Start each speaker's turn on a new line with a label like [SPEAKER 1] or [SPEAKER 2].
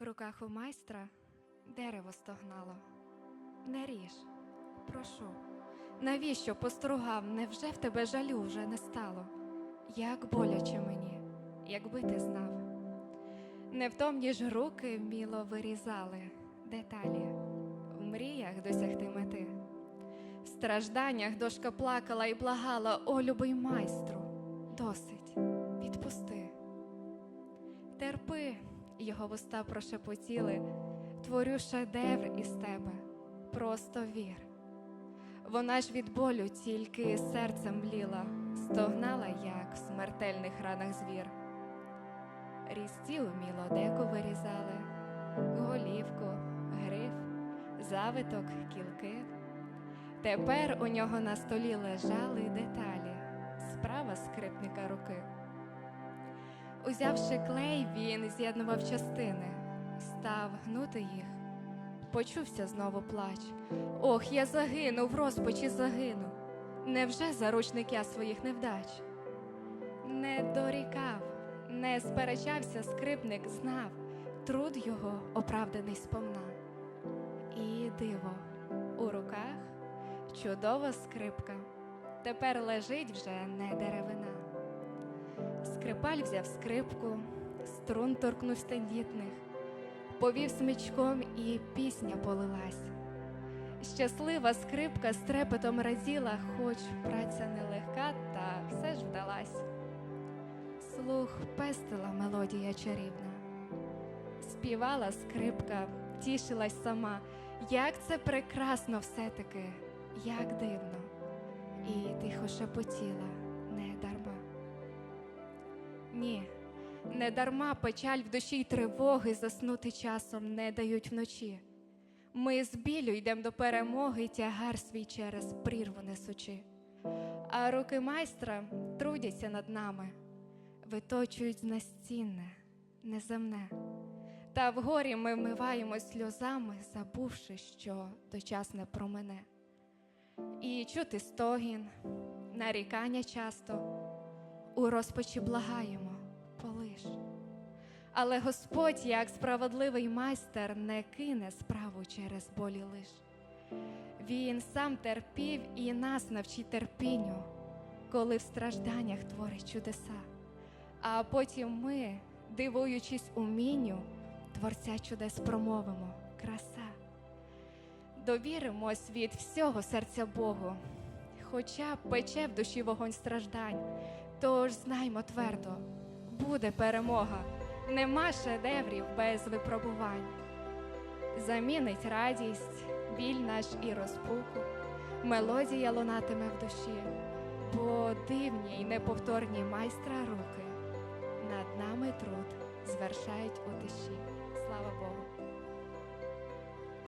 [SPEAKER 1] В руках у майстра дерево стогнало. Не ріж, прошу. Навіщо постругав? Невже в тебе жалю вже не стало? Як боляче мені, якби ти знав. Невтомні ж руки вміло вирізали деталі, в мріях досягти мети. В стражданнях дошка плакала і благала, о, любий майстру, досить, відпусти. Терпи, його вуста прошепотіли, творю шедевр із тебе, просто вір. Вона ж від болю тільки серцем мліла, стогнала, як в смертельних ранах звір. Різці уміло деко вирізали, голівку, гриф, завиток, кілки. Тепер у нього на столі лежали деталі, справа скрипника руки. Узявши клей, він з'єднував частини, став гнути їх. Почувся знову плач. Ох, я загину, в розпачі загину. Невже заручник я своїх невдач? Не дорікав, не сперечався скрипник, знав, труд його оправданий сповна. І диво, у руках чудова скрипка. Тепер лежить вже не деревина. Скрипаль взяв скрипку, струн торкнув тендітних, повів смичком і пісня полилась. Щаслива скрипка з трепетом разіла, хоч праця нелегка, та все ж вдалась. Слух пестила мелодія чарівна, співала скрипка, тішилась сама, як це прекрасно все-таки, як дивно, і тихо шепотіла не дарма. Ні, не дарма печаль в душі й тривоги заснути часом не дають вночі. Ми з білю йдем до перемоги, тягар свій через прірву несучи. А руки майстра трудяться над нами, виточують настінне, неземне. Та вгорі ми вмиваємось сльозами, забувши, що дочасне промене. І чути стогін, нарікання часто, у розпачі благаємо, полиш. Але Господь, як справедливий майстер, не кине справу через болі лиш. Він сам терпів і нас навчить терпінню, коли в стражданнях творить чудеса. А потім ми, дивуючись умінню, Творця чудес промовимо краса. Довіримось від всього серця Богу, хоча пече в душі вогонь страждань, тож знаймо твердо, буде перемога, нема шедеврів без випробувань. Замінить радість, біль наш і розпуку, мелодія лунатиме в душі, бо дивні й неповторні майстра руки над нами труд звершають у тиші. Слава Богу!